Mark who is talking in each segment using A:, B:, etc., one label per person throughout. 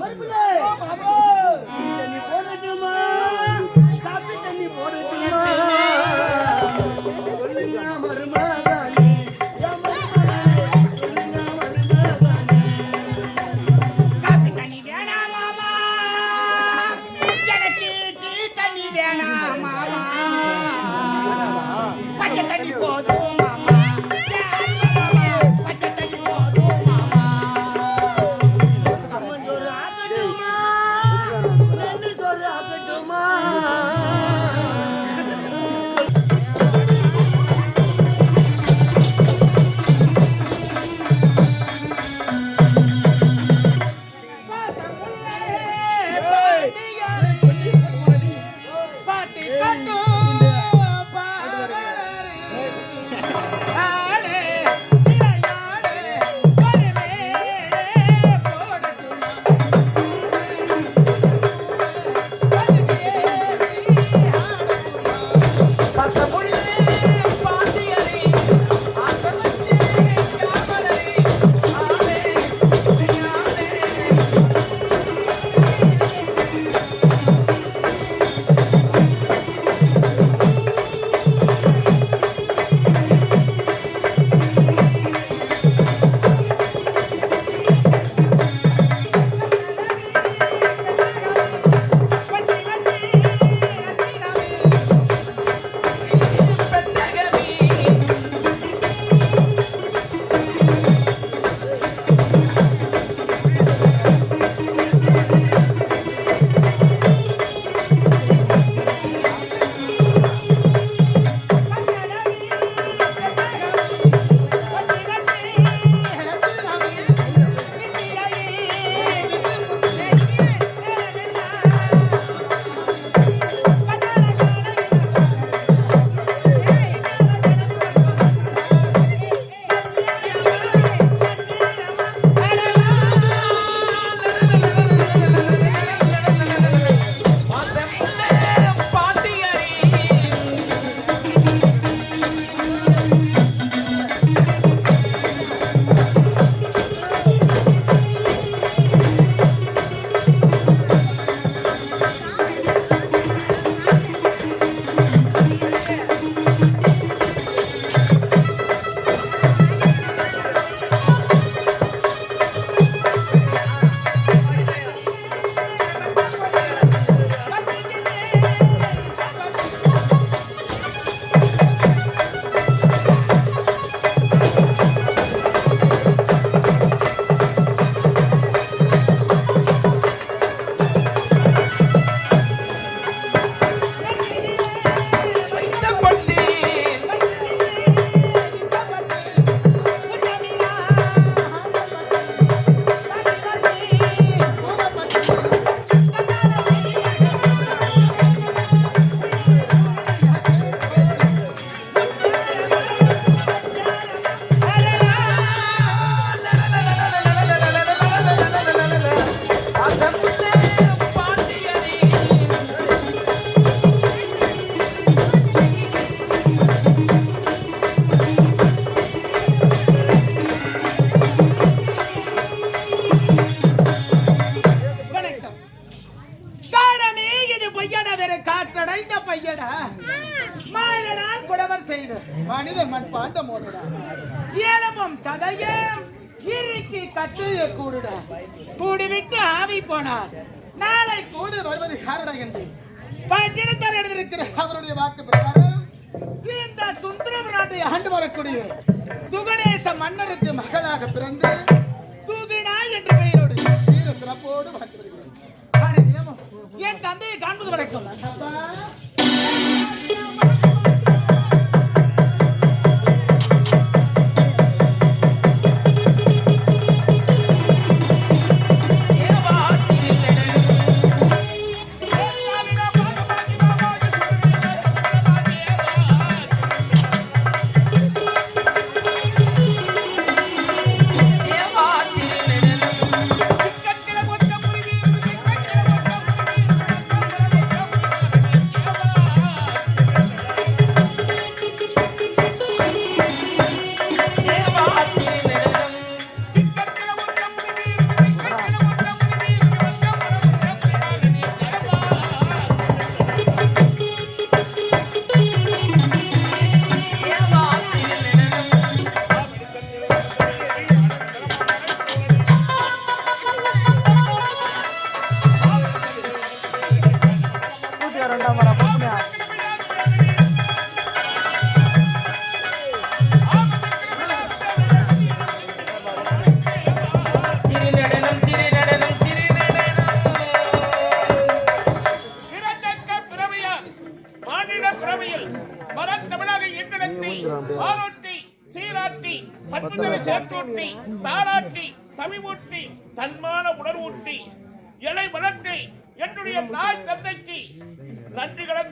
A: பருப்புலா
B: பாபு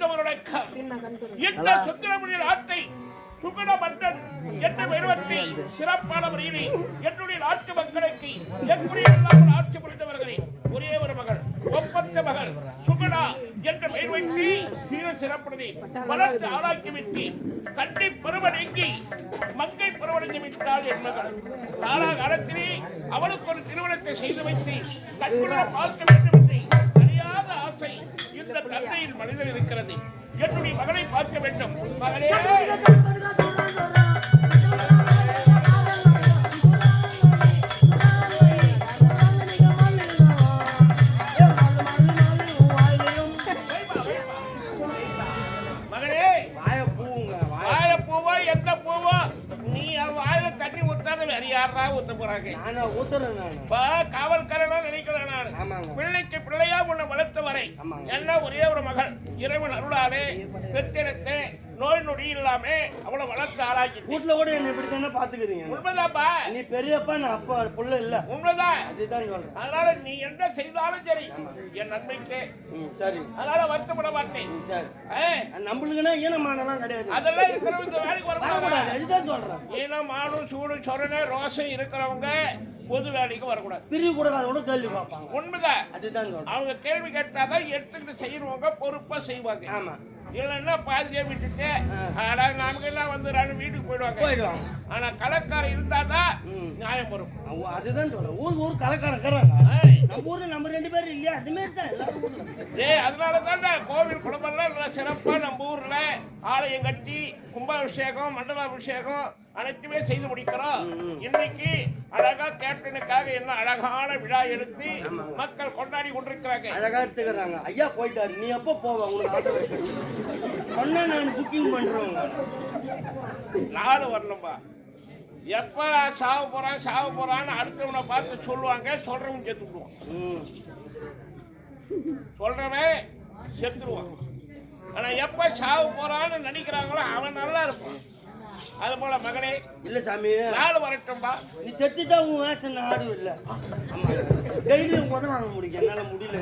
B: வணக்கம் இந்த
C: சுந்தரமுனி நாட்டை சுகுண மன்னன் என்ற நிறுவனத்தை சிறப்பான முறையிலே என்னுடைய நாட்டு மக்களுக்கு ஆட்சி புரிந்தவர்களே ஒரே ஒரு மகள் ஒப்பந்த மகள் சுகுணா என்ற பெயர் வைத்து சீர சிறப்புடனே வளர்த்து ஆளாக்கி விட்டு கண்டி பருவ நீங்கி மங்கை பருவடைந்து விட்டாள் என் மகள். காலத்திலே அவளுக்கு ஒரு திருமணத்தை செய்து வைத்து கண்குள்ள பார்க்க வேண்டும் என்று முடியாத ஆசை இந்த தந்தையில் மனிதன் இருக்கிறது என்னுடைய மகனை பார்க்க வேண்டும் மகளே மகனே ஊத்த போறாங்க.
A: நானா ஊத்துறேன் நானு.
C: இப்ப காவல்காரனா நினைக்கிறேன் நான். பிள்ளைக்கு பிள்ளையா உன்னை வளர்த்த வரை. என்ன ஒரே ஒரு மகள். இறைவன் அருளாலே பெற்றெடுத்து நோய் நொடி இல்லாம அவளை வளர்த்து ஆளாக்கி
A: வீட்டுல கூட என்ன இப்படி தானே பாத்துக்கிறீங்க
C: உண்மைதான்ப்பா
A: நீ பெரியப்பா நான் அப்பா புள்ள இல்ல.
C: உண்மைதான்.
A: அதுதான் சொல்றேன்.
C: அதனால நீ என்ன செய்தாலும் சரி. என் நன்மைக்கு.
A: சரி.
C: அதனால வருத்தப்பட மாட்டேன்.
A: சரி. நம்மளுக்குன்னா ஈனமானலாம் கிடையாது.
C: அதெல்லாம் இருக்கிறவங்க வேலைக்கு வரக்கூடாது.
A: அதுதான் சொல்றேன்.
C: ஈனம் மானும் சூடு சொரணை ரோசம் இருக்கிறவங்க பொது வேலைக்கு வரக்கூடாது.
A: பிரிவு கூடாதோட கேள்வி பார்ப்பாங்க
C: உண்மைதான்.
A: அதுதான்
C: அவங்க கேள்வி கேட்டாதான் எடுத்துக்கிட்டு செய்யறவங்க பொறுப்பா செய்வாங்க.
A: ஆமா.
C: இல்லைன்னா பாதியே விட்டுட்டு ஆனா நமக்கு எல்லாம் வந்து ரெண்டு வீட்டுக்கு போயிடுவாங்க.
A: போயிடுவாங்க.
C: ஆனா கலக்காரம் இருந்தாதான். நியாயம் வரும்
A: அதுதான் சொல்றேன். ஊர் ஊர் கலக்காரன் இருக்கிறாங்க.
C: ஏய்,
A: நம்ம ஊர்ல நம்ம ரெண்டு பேரும் இல்லையா? அது மாதிரி தான்
C: டேய் அதனால தான்டா கோவில் குடும்பம்லாம் நல்லா சிறப்பா நம்ம ஊர்ல ஆலயம் கட்டி கும்பாபிஷேகம் மண்டலாபிஷேகம் அனைத்துமே செய்து முடிக்கிறோம் இன்னைக்கு அழகா கேப்டனுக்காக என்ன அழகான விழா எடுத்து மக்கள் கொண்டாடி கொண்டிருக்கிறாங்க.
A: அழகா எடுத்துக்கிறாங்க. ஐயா போயிட்டாரு. நீ எப்போ போவ? உங்களுக்கு சொன்னா நான் புக்கிங் பண்றவங்க.
C: நானும் வரணும்பா. எப்ப சாவ போறான் சாவ போறான்னு அடுத்தவனை பார்த்து சொல்லுவாங்க. சொல்றவன் செத்துடுவான்.
A: ம்
C: சொல்றவன் செத்துருவான் ஆனா எப்ப சாவ போறான்னு நினைக்கிறாங்களோ அவன் நல்லா இருப்பான். அது போல மகனே
A: இல்ல சாமி.
C: நாலு வரட்டும்பா.
A: நீ செத்துட்டா உன் ஆக்சன் ஆடு இல்ல. டெய்லி உத வாங்க முடியும். என்னால முடியல.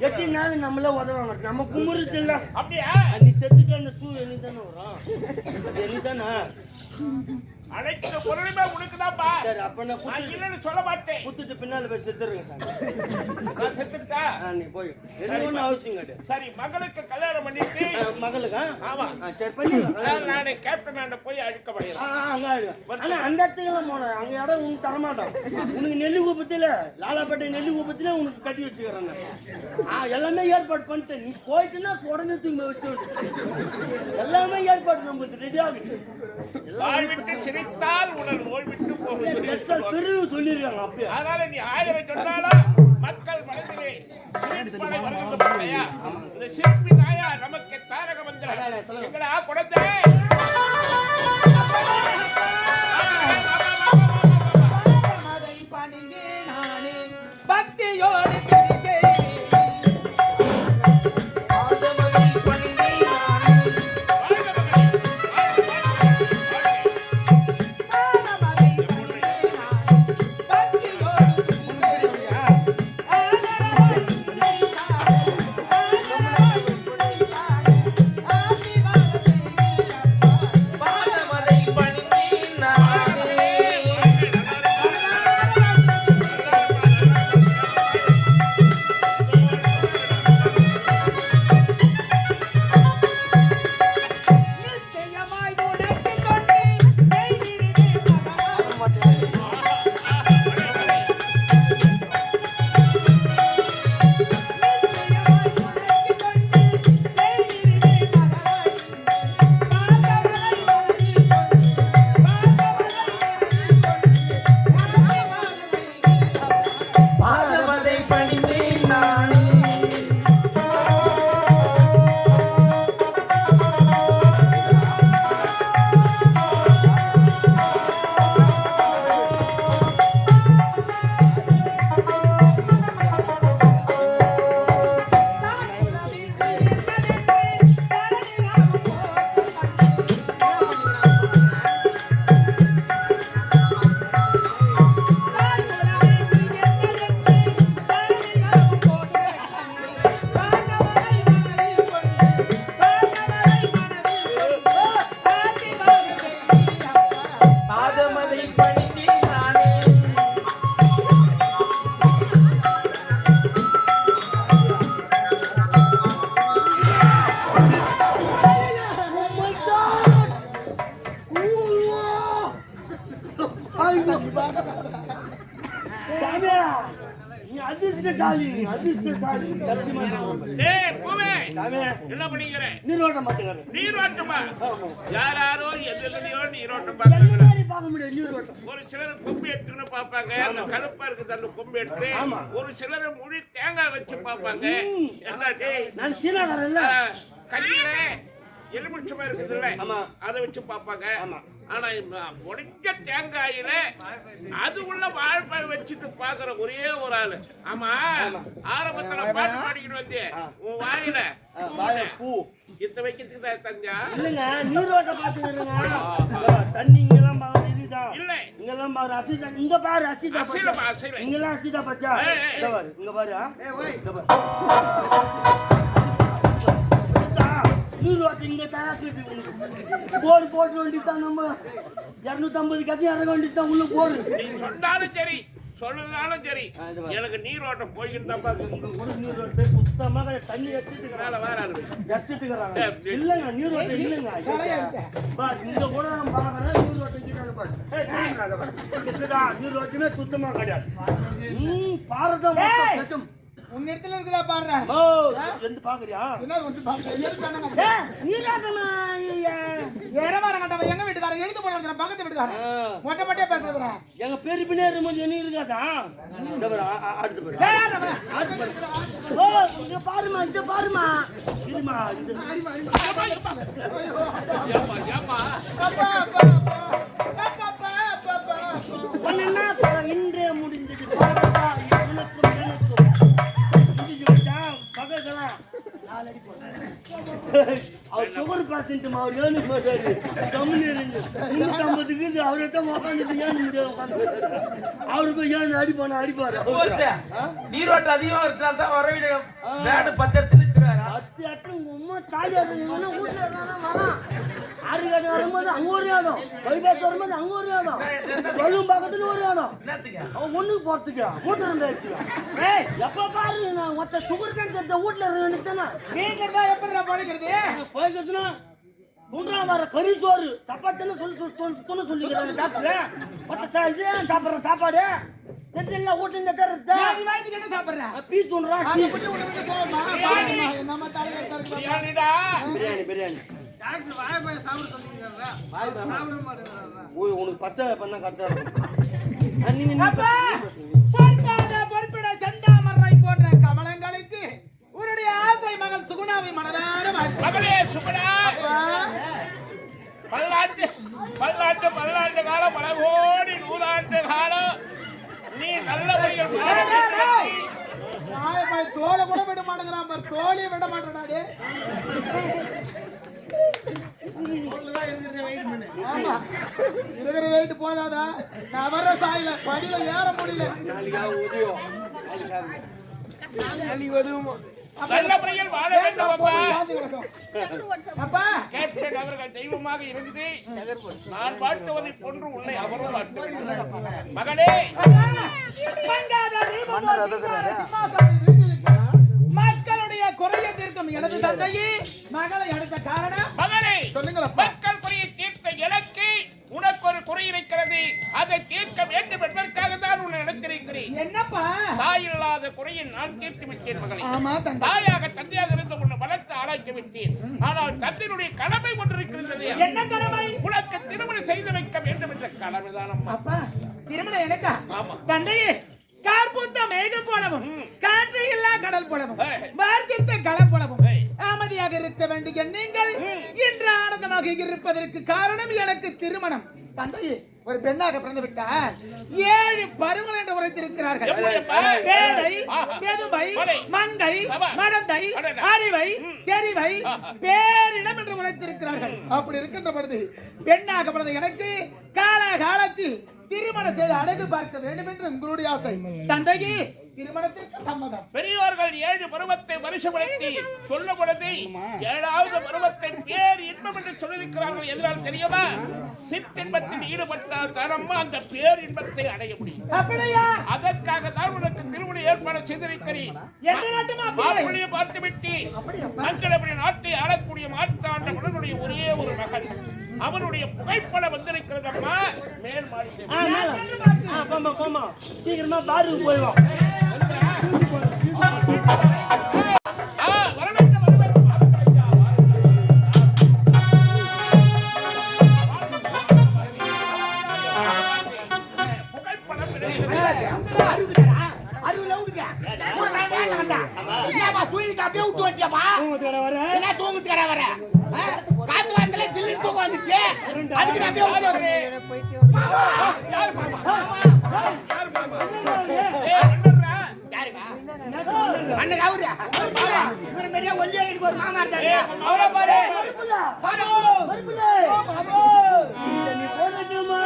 A: எத்தனை நாள் நம்மள உத வாங்க நம்ம குமுறுது இல்ல
C: அப்படியா
A: நீ செத்துட்டா அந்த ஷூ எண்ணி தானே வரும்? அது எண்ணி தானே
C: அனைத்து பொருளுமே உனக்குதான்ப்பா.
A: சரி அப்ப நான் குத்து
C: இல்லைன்னு சொல்ல மாட்டேன்.
A: குத்துட்டு பின்னால போய் செத்துருங்க
C: நான் செத்துட்டா?
A: நீ போய் என்ன ஒன்றும் அவசியம் கிடையாது.
C: சரி மகளுக்கு கல்யாணம் பண்ணிட்டு
A: மகளுக்கா?
C: ஆமா.
A: சரி பண்ணிடலாம்.
C: நானு கேப்டன் ஆண்ட போய் அழுக்க
A: ஆடு. ஆனா அந்த இடத்துக்குலாம் போனேன். அங்க இடம் உனக்கு தரமாட்டோம். உனக்கு நெல்லு குப்பத்துல லாலாப்பேட்டை நெல்லு குப்பத்துல உனக்கு கட்டி. ஆ எல்லாமே ஏற்பாடு பண்ணிட்டேன் நீ போயிட்டுன்னா உடனே தூக்கி வச்சு எல்லாமே ஏற்பாடு நம்மளுக்கு ரெடி ஆகுது
C: வாழ் விட்டு சிரித்தால் உடல் நோய் விட்டு போகும்
A: அப்பயே.
C: அதனால நீ ஆயிரம் சொன்னாலும் மக்கள் மனதிலே வருகின்ற இந்த சிற்பி தாயா நமக்கு தாரக மந்திரம். எங்களா குழந்தை என்ன பண்ணிக்கிற?
A: நீரோட்டம் பார்த்துக்கிறேன்.
C: நீரோட்டமா. யாராரோ எதுலையோ நீரோட்டம்
A: பார்க்க
C: ஒரு சிலர் கொம்பு எடுத்துன்னு பார்ப்பாங்க. அந்த கருப்பா இருக்குது அந்த கொம்பு எடுத்து. ஒரு சிலர் முழி தேங்காய் வச்சு பார்ப்பாங்க. என்ன டேய்
A: நான்
C: ஆ, கையில எலுமிச்சமா இருக்குதுல்ல
A: ஆமா.
C: அதை வச்சு பார்ப்பாங்க.
A: ஆமா.
C: ஆனா உடைக்க தேங்காயில அது உள்ள வாழைப்பழம் வச்சுட்டு பாக்குற ஒரே ஒரு ஆளு. ஆமா ஆரம்பத்துல பாட்டு பாடிக்கிட்டு வந்து. உன் வாயில
A: பூ
C: இத்த வைக்கிறதுக்கு தான் தஞ்சா?
A: இல்லைங்க நீரோட்டம் பார்த்துக்கிறேங்க தண்ணி இங்கெல்லாம் பாரு இதுதான்.
C: இல்ல.
A: இங்கெல்லாம் பாரு அசிதா இங்க பாரு அசிதா
C: அசைல
A: இங்கெல்லாம் அசிதா பச்சா இங்க பாரு இங்க பாரு. நீரோட்டம் இங்க தயாரிக்குது உனக்கு போடு போட்டு வேண்டியதுதான் நம்ம. இருநூத்தம்பது கத்தி இறங்க வேண்டியதுதான் உள்ள
C: நீ சொன்னாலும் சரி சொல்லனாலும் சரி. எனக்கு நீரோட்டம் போய்கிட்டு தான் பாக்குது.
A: ஒரு நீரோட்டம் சுத்தமா கிடையாது. தண்ணி வச்சுட்டு
C: மேல வேற ஆளு
A: வச்சுட்டுக்கிறாங்க. இல்லைங்க நீரோட்டம் இல்லைங்க. பாரு இங்க கூட நான் பாக்குறேன். நீரோட்டம் பாரு. பாரு. நீரோட்டமே சுத்தமா கிடையாது. பாரதம்.
B: உன் இடத்துல இருக்குதா பாடுற
A: ஓ எந்த பாக்குறியா?
B: என்ன வந்து பாக்குற? எழுத்து தானே
A: ஏய், நீரோட்டமா ஐயா.
B: ஏறமா கட்டவன் எங்க வீட்டுக்காரன் எழுத்து போடுற பக்கத்து வீட்டுக்காரன். மொட்டை மொட்டையா பேசுறா
A: எங்க பெரிய பின்னே இருக்கும்போது என்ன இருக்காதா? அடுத்து பாரு. அடுத்து பாரு ஓ இங்க பாருமா இங்க பாருமா இருமா இது
C: ஏப்பா ஏப்பா.
B: அப்பா அப்பா அப்பா. அப்பா அப்பா
A: இன்றே முடிந்தது பாரதா உனக்கும் எனக்கும். அவர் சுகர் பேஷண்ட்டுமா அவர் ஏன்னு மாட்டாரு. கம்முன்னு இருந்து முன்னூத்தி ஐம்பதுக்கு இது அவர்கிட்ட உட்காந்துட்டு ஏன்னு இங்க உட்காந்து அவரு போய் ஏன்னு அடிப்பான அடிப்பாரு. அவரு.
D: நீரோட்டம் அதிகமா இருக்கிறால் தான் வரவிட வேடு பத்து இடத்துல இருக்கிறாரா
A: பத்து அட்டு உங்க அம்மா தாலியா இருக்கீங்கன்னா வீட்டுல இருந்தா வரான். ஆறு கட்டு வரும்போது அங்க ஒரு இடம் பைபாஸ் வரும்போது அங்க ஒரு இடம் கொல்லும் பக்கத்துல ஒரு
D: என்னத்துக்கு?
A: அவன் ஒண்ணுக்கு போறதுக்கு. மூத்திரம் ஏய் எப்ப பாரு நான் மொத்த சுகர் கேன்சர் வீட்டுல இருக்கேன்னு
B: வீட்டுல இருந்தா எப்படி பழைக்கிறது
A: போய்க்கிறதுனா மூன்றாம் வார கறி சோறு சப்பாத்தின்னு சொல்லி சொல்லி சொல்லி சொல்லிக்கிறாங்க டாக்டர். மொத்த இது சாப்பிட்ற சாப்பாடு? தெரியல வீட்டுல இந்த தரத்தை
B: நீ வாங்கி என்ன சாப்பிடுற?
A: பீ
C: பிரியாணிடா.
A: பிரியாணி பிரியாணி.
B: டாக்டர் வாய போய் சாப்பிட சொல்லிருக்காரா சாப்பிட மாட்டேங்கிறாரா
A: ஓ உனக்கு பச்சை பண்ணா கரெக்டா இருக்கும். நீங்க
B: பொறுப்பிட செந்தாமரை போன்ற கமலங்களுக்கு உன்னுடைய ஆசை மகள் சுகுணாவை மனதார
C: சுபடா
B: அப்பா,
C: பல்லாண்டு பல்லாண்டு பல்லாண்டு காலம் பல கோடி நூறாண்டு காலம் நீ நல்ல முறையில்
B: தோலை கூட விட மாட்டேங்கிறான் பாரு. தோலையே விட மாட்டேனாடே இருக்கிற வெயிட் போதாதா நான் வர்ற சாயில படியில ஏற முடியல
C: அப்பா அவர்கள் தெய்வமாக இருந்து நான் வாழ்த்துவதை போன்று உன்னை அவரும் மகனே
B: எனது தந்தையே. மகளை அடுத்த காரணம்.
C: மகனே
B: சொல்லுங்களப்பா.
C: மக்கள் குறையை தீர்க்க எனக்கு உனக்கு ஒரு குறை இருக்கிறது. அதை தீர்க்க வேண்டும் என்பதற்காக தான் உன்னை நடத்திருக்கிறேன்.
B: என்னப்பா?
C: தாய் இல்லாத குறையை நான் தீர்த்து விட்டேன் மகளே.
B: ஆமா தந்தை.
C: தாயாக தந்தையாக இருந்து உன்னை வளர்த்து ஆளாக்கி விட்டேன். ஆனால் தந்தையினுடைய கடமை ஒன்று இருக்கிறது
B: என்ன கடமை?
C: உனக்கு திருமணம் செய்து வைக்க வேண்டும் என்ற கடமைதான் அம்மா
B: திருமணம் எனக்கா?
C: ஆமா.
B: தந்தையே கார்பூத்த மேகம் போலவும் காற்று இல்லா கடல் போலவும்
C: ஏய்.
B: வார்த்தித்த களம் போலவும். அமைதியாக இருக்க வேண்டிய நீங்கள் இன்று ஆனந்தமாக இருப்பதற்கு காரணம் எனக்கு திருமணம் தந்தையே ஒரு பெண்ணாக பிறந்து விட்டார் ஏழு பருவங்கள் என்று உரைத்திருக்கிறார்கள்? பேதை. பெதுமை. மங்கை. மடந்தை. அறிவை தெரிவை. பேரிடம் என்று உழைத்திருக்கிறார்கள் அப்படி இருக்கின்ற பொழுது பெண்ணாக பிறந்த எனக்கு கால காலத்தில் திருமணம் செய்து அழகு பார்க்க வேண்டும் என்று உங்களுடைய ஆசை தந்தையே திருமணத்திற்கு சம்மதம்.
C: பெரியோர்கள் ஏழு பருவத்தை வருஷப்படுத்தி சொல்ல பொழுது ஏழாவது பருவத்தை பேர் இன்பம் என்று சொல்லியிருக்கிறார்கள் எதனால் தெரியுமா? சிற்றின்பத்தில் ஈடுபட்டால் தரமா அந்த பேர் இன்பத்தை அடைய முடியும்.
B: அப்படியா?
C: அதற்காக தான் உனக்கு திருமண ஏற்பாடு செய்திருக்கிறேன்.
B: எந்த நாட்டு மாப்பிள்ளை
C: மாப்பிள்ளையை பார்த்து விட்டு மங்களபுரி நாட்டை ஆளக்கூடிய மாற்றாண்ட மன்னனுடைய ஒரே ஒரு மகன். அவனுடைய புகைப்படம் வந்திருக்கிறதம்மா. மேல்
A: போம்மா. சீக்கிரமா பாருக்கு போயிடும்
E: Thank you. அவரு இவரு மாதிரியே ஒல்லியா எனக்கு ஒரு மாமா இருந்தாரு
C: அவரை பாரு.
A: தண்ணி போடட்டுமா?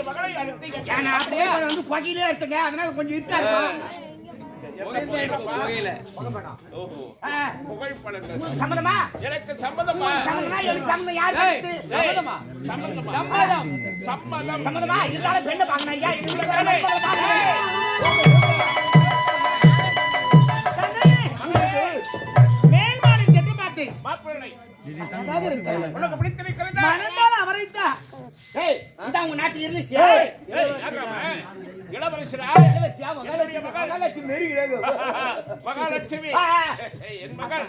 C: மகளை.
E: அப்படியே வந்து புகையிலே எடுத்துங்க அதனால கொஞ்சம் இருக்கா? இருக்கும் ஆ,
C: புகைப்படங்கள்
E: சம்மதமா?
C: எனக்கு சம்மதமா?
E: சம்மதமா? எதுக்கு சம்மதம் யார் கேட்டது?
C: சம்மதமா? சம்மதம். சம்மதம்.
E: சம்மதமா? இருந்தாலும் பெண்ணை பார்க்கணும் ஐயா. இதுல
C: தானே.
E: மேல்மாடி சென்று பார்த்தேன்
C: மாப்பிள்ளை.
E: மணந்தால் அவரைத்தான். ஏய், இதான் உங்க நாட்டு இருந்துச்சு.
C: இளவரசரா?
E: இளவரசியா, மகாலட்சுமி, மகாலட்சுமி நெருங்கிறாங்க.
C: மகாலட்சுமி.
E: ஆ.
C: ஏய், என் மகள்.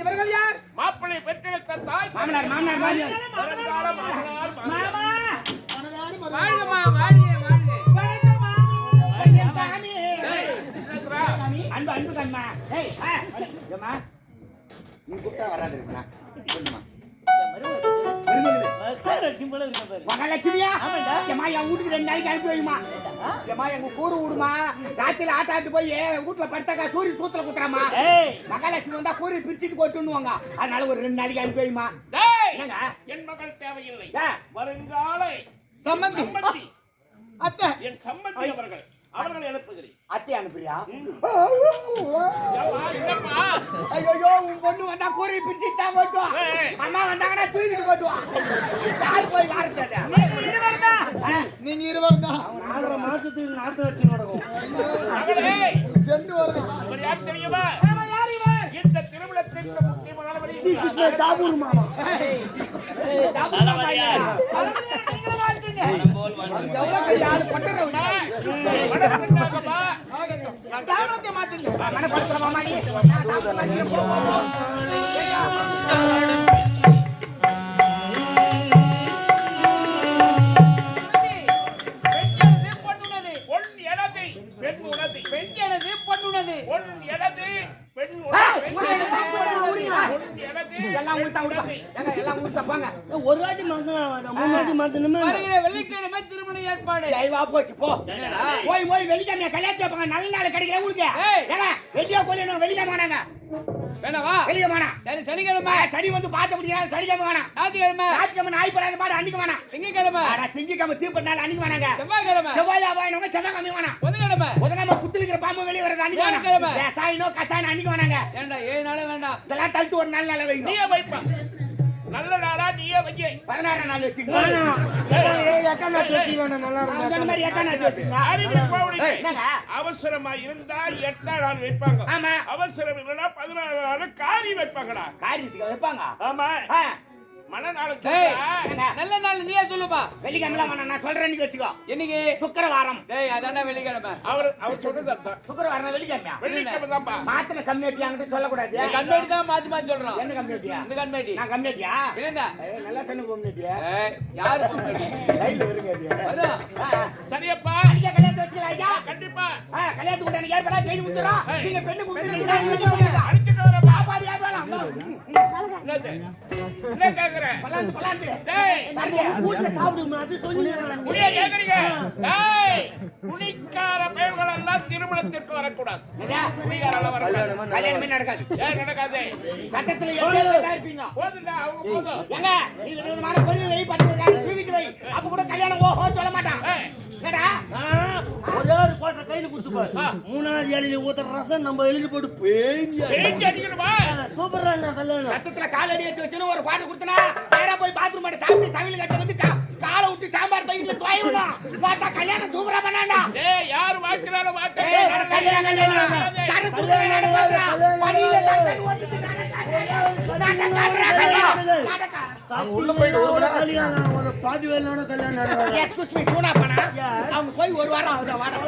E: இவர்கள் யார்?
C: மாப்பிள்ளை பெற்றெடுத்த தாய்.
E: மாமனார் மாமனார்
C: மாமனார்.
E: மாமா.
F: வாழ்க வாழ்க
E: வணக்கம் சாமி. அன்பு அன்பு கண்மா. ஏய் கூப்பிட்டா வராது இருக்குண்ணா சொல்லுமா. மகாலட்சுமியா? என் வீட்டுக்கு ரெண்டு நாளைக்கு அனுப்பி வைமா. ஏம்மா எங்க கூறு விடுமா? ராத்திரில ஆட்டாட்டு போய் வீட்டுல படுத்தாக்கா சூரிய சூத்துல குத்துறாமா? மகாலட்சுமி வந்தா கூறி பிரிச்சுட்டு போட்டுன்னுவாங்க. அதனால ஒரு ரெண்டு நாளைக்கு அனுப்பி வைமா.
C: டேய்,
E: என்னங்க?
C: என் மகள் தேவையில்லை. வருங்கால சம்மந்தி
E: அத்தை.
C: என் சம்மந்தி அவர்கள். அவர்களை எழுப்புகிறேன்
E: அத்தை அனுப்புறியா? ஐயோ உன் பொண்ணு வந்தா கூறி பிரிச்சுட்டு தான். அம்மா வந்தாங்கன்னா தூக்கிட்டு போட்டுவா. யார் போய் வாரத்தது நீங்க இருவர் தான்.
A: நாலரை மாசத்துக்கு நாட்டு வச்சு நடக்கும்.
E: சென்று வருது.
C: தெரியுமா? இந்த திருமணத்திற்கு
A: This is தாபூர் மாமா
C: வணக்கம்டாங்கம்மா.
F: பெண்ணது
A: ஒரு வாட்டி
F: வெள்ளிக்கிழமை திருமண ஏற்பாடு
E: போச்சு? போய் போய் வெள்ளிக்கிழமை கல்யாணம் வைப்பாங்க நல்ல நாள் கிடைக்கல. ஏங்க வெள்ளியா கோயில் வெள்ளிக்கிழமை
F: வேணவா
E: வேணாம்
F: சரி சனிக்கிழமை.
E: சனி வந்து பார்த்த முடியாது. சனிக்கிழமை வேணாம்
F: ஞாயிற்றுக்கிழமை.
E: ஞாயிற்றுக்கிழமை நாய் படாத அன்னைக்கு வேணாம்
F: திங்கக்கிழமை.
E: ஆனா திங்கக்கிழமை தீர்ப்பு நாள் அன்னைக்கு வேணாங்க
F: செவ்வாய்க்கிழமை.
E: செவ்வாய் வாயினவங்க செவ்வாய்க்கிழமை வேணாம்
F: புதன்கிழமை.
E: புதன்கிழமை புத்துலிக்கிற பாம்பு வெளியே வர்றது அன்னைக்கு. வேணாம் சாயினோ கசாயினோ அன்னைக்கு வேணாங்க
F: ஏண்டா ஏழு வேண்டாம்.
E: இதெல்லாம் தள்ளிட்டு ஒரு நாள் நாள் வைங்க.
C: நல்ல நாளா நீயே வையே.
E: பதினாறாம் நாள் என்னங்க?
C: அவசரமா இருந்தா? எட்டாம் நாள் வைப்பாங்க.
E: ஆமா.
C: அவசரம் இல்லைன்னா பதினாறு நாள் காரி வைப்பாங்கடா.
E: காரியத்துக்கு வைப்பாங்க.
C: ஆமா.
F: நல்ல நாள் நீயே சொல்லுப்பா.
E: வெள்ளிக்கிழமை நான் சொல்றேன் வச்சுக்கோ.
F: இன்னைக்கு
E: சுக்கிரவாரம்.
F: டேய் வெள்ளிக்கிழமை.
C: அவர் அவர் சொன்னது அதான்
E: சுக்கிரவாரம் வெள்ளிக்கிழமையா?
C: வெள்ளிக்கிழமை தான்ப்பா
E: மாத்தின கம்யூனிட்டி அங்கிட்ட
F: தான் மாத்தி மாத்தி சொல்றான்.
E: எந்த கம்யூனிட்டியா
F: இந்த கண்மேடி
E: நான் கம்யூனிட்டியா
F: என்னடா
E: ஏய், நல்லா சொன்ன கம்யூனிட்டியா
F: யாரு
E: லைன்ல வருங்க ஆ.
C: சரியப்பா.
E: அன்னைக்கே கல்யாணத்தை வச்சுக்கலாம் ஐயா?
C: கண்டிப்பா.
E: கல்யாணத்துக்கு உண்டான ஏற்பாடா செய்து
C: ஏய்.
E: நீங்க பெண்ணு கொடுத்துருக்கீங்க
C: அடிச்சுட்டு என்னது என்ன குடிக்கார பெயர்கள் எல்லாம் திருமணத்திற்கு வரக்கூடாது
E: கல்யாணமே நடக்காது
C: ஏன் நடக்காது
E: சட்டத்துல
C: போதுண்டா அவங்க போதும்
E: பொருள் வை பத்து விதமான ஸ்வீட் வை அப்ப கூட கல்யாணம் ஓஹோ சொல்ல மாட்டான். என்னடா?
A: ஒரே ஒரு கோட்டை கையில குடுத்துப்பாரு மூணாவது ஏழில ஊத்துற ரசம் நம்ம எழுதி போட்டு
C: பெயிண்ட் அடிக்கணுமா?
A: சூப்பரா கல்யாணம்
E: சட்டத்துல கால் அடி எடுத்து வச்சுன்னு ஒரு பாட்டு கொடுத்தனா நேரா போய் பாத்ரூம் மாட்ட சாப்பிட்டு சமையல் கட்ட வந்து காலை விட்டு சாம்பார் பையில துவையணும் பார்த்தா கல்யாணம் சூப்பரா பண்ணாண்டா.
C: ஏய் யார் வாக்குறாலும்
E: நட கல்யாணம் கல்யாணம். சரக்கு குடுக்குற நடக்காதுடா. பணியில தங்கன் ஓட்டுட்டு கல்யாணம்
A: ஒரு பாதி வேலையோட கல்யாணம்
E: எஸ்கூஸ் மீ அவங்க போய் ஒரு வாரம் ஆகுது? வாரம்